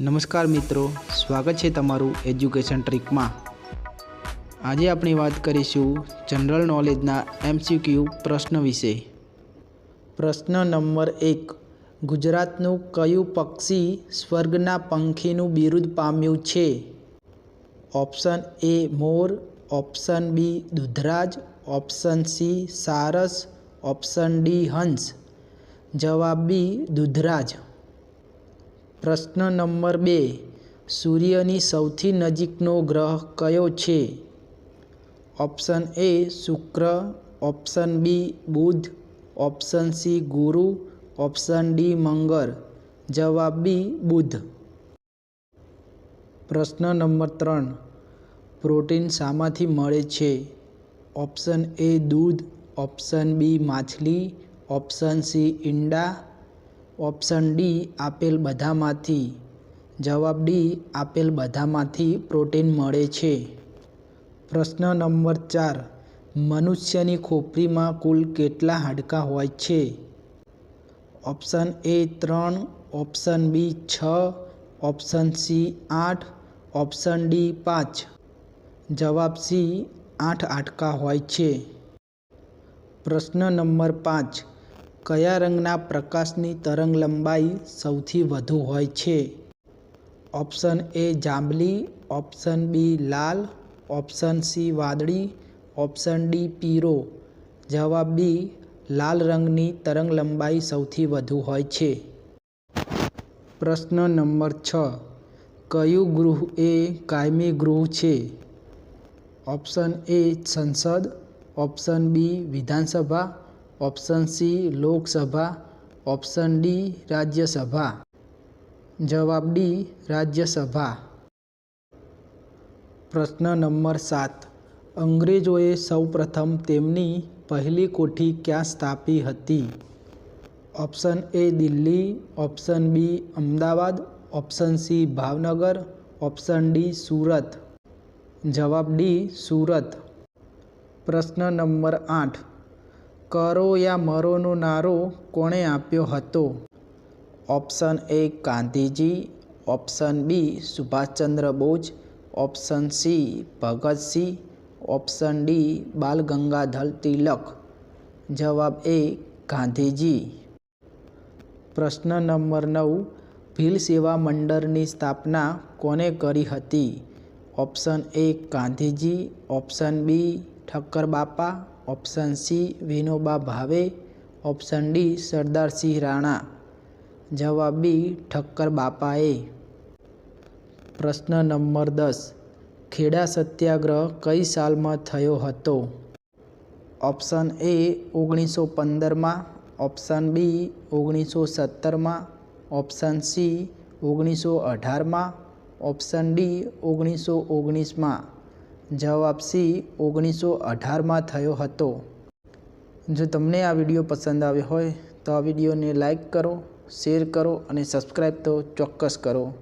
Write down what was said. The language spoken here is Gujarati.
નમસ્કાર મિત્રો, સ્વાગત છે તમારું એજ્યુકેશન ટ્રીકમાં. આજે આપણે વાત કરીશું જનરલ નોલેજના એમસીક્યુ પ્રશ્ન વિશે. પ્રશ્ન નંબર એક, ગુજરાતનું કયું પક્ષી સ્વર્ગના પંખીનું બિરુદ પામ્યું છે? ઓપ્શન એ મોર, ઓપ્શન બી દુધરાજ, ઓપ્શન સી સારસ, ઓપ્શન ડી હંસ. જવાબ બી દુધરાજ. પ્રશ્ન નંબર બે. સૂર્યની સૌથી નજીકનો ગ્રહ કયો છે? ઓપ્શન એ શુક્ર, ઓપ્શન બી બુધ, ઓપ્શન સી ગુરુ, ઓપ્શન ડી મંગળ. જવાબ બી બુધ. પ્રશ્ન નંબર ત્રણ. પ્રોટીન શામાંથી મળે છે? ઓપ્શન એ દૂધ, ઓપ્શન બી માછલી, ઓપ્શન સી ઈંડા ઓપ્શન ડી, આપેલ બધામાંથી. જવાબ ડી, આપેલ બધામાંથી પ્રોટીન મળે છે. પ્રશ્ન નંબર ચાર, મનુષ્યની ખોપરીમાં કુલ કેટલા હાડકાં હોય છે? ઓપ્શન એ ત્રણ, ઓપ્શન બી છ, ઓપ્શન સી આઠ, ઓપ્શન ડી પાંચ. જવાબ સી, આઠ હાડકાં હોય છે. પ્રશ્ન નંબર પાંચ કયા રંગના પ્રકાશની તરંગલંબાઈ સૌથી વધુ હોય છે? ઓપ્શન એ જાંબલી, ઓપ્શન બી લાલ, ઓપ્શન સી વાદળી, ઓપ્શન ડી પીરો. જવાબ બી, લાલ રંગની તરંગલંબાઈ સૌથી વધુ હોય છે. પ્રશ્ન નંબર છ. કયું ગૃહ એ કાયમી ગૃહ છે? ઓપ્શન એ સંસદ, ઓપ્શન બી વિધાનસભા option C Lok Sabha option D Rajya Sabha જવાબ ડી રાજ્યસભા પ્રશ્ન નંબર સાત અંગ્રેજોએ સૌપ્રથમ તેમની પહેલી કોઠી ક્યાં સ્થાપી હતી? Option A Delhi option B Ahmedabad option C Bhavnagar option D Surat જવાબ ડી સુરત પ્રશ્ન નંબર આઠ કરો યા મરોનો નારો કોણે આપ્યો હતો? Option A Gandhiji, option B Subhash Chandra Bose, option C Bhagat Singh, option D Bal Gangadhar તિલક. જવાબ એ ગાંધીજી. પ્રશ્ન નંબર નવ, ભીલ સેવા મંડળની સ્થાપના કોને કરી હતી? Option A Gandhiji, option B Thakkar Bapa option C Vinoba ભાવે, ઓપ્શન ડી સરદારસિંહ રાણા. જવાબ બી ઠક્કર બાપાએ. પ્રશ્ન નંબર દસ, ખેડા સત્યાગ્રહ કઈ સાલમાં થયો હતો? ઓપ્શન એ ઓગણીસો પંદરમાં, ઓપ્શન બી ઓગણીસો સત્તરમાં, ઓપ્શન સી ઓગણીસો અઢારમાં, ઓપ્શન ડી ઓગણીસો ઓગણીસમાં. જવાબ સી, ઓગણીસો અઢારમાં થયો હતો. જો તમને આ વીડિયો પસંદ આવ્યો હોય, તો આ વિડીયોને લાઇક કરો, શેર કરો અને સબસ્ક્રાઈબ તો ચોક્કસ કરો.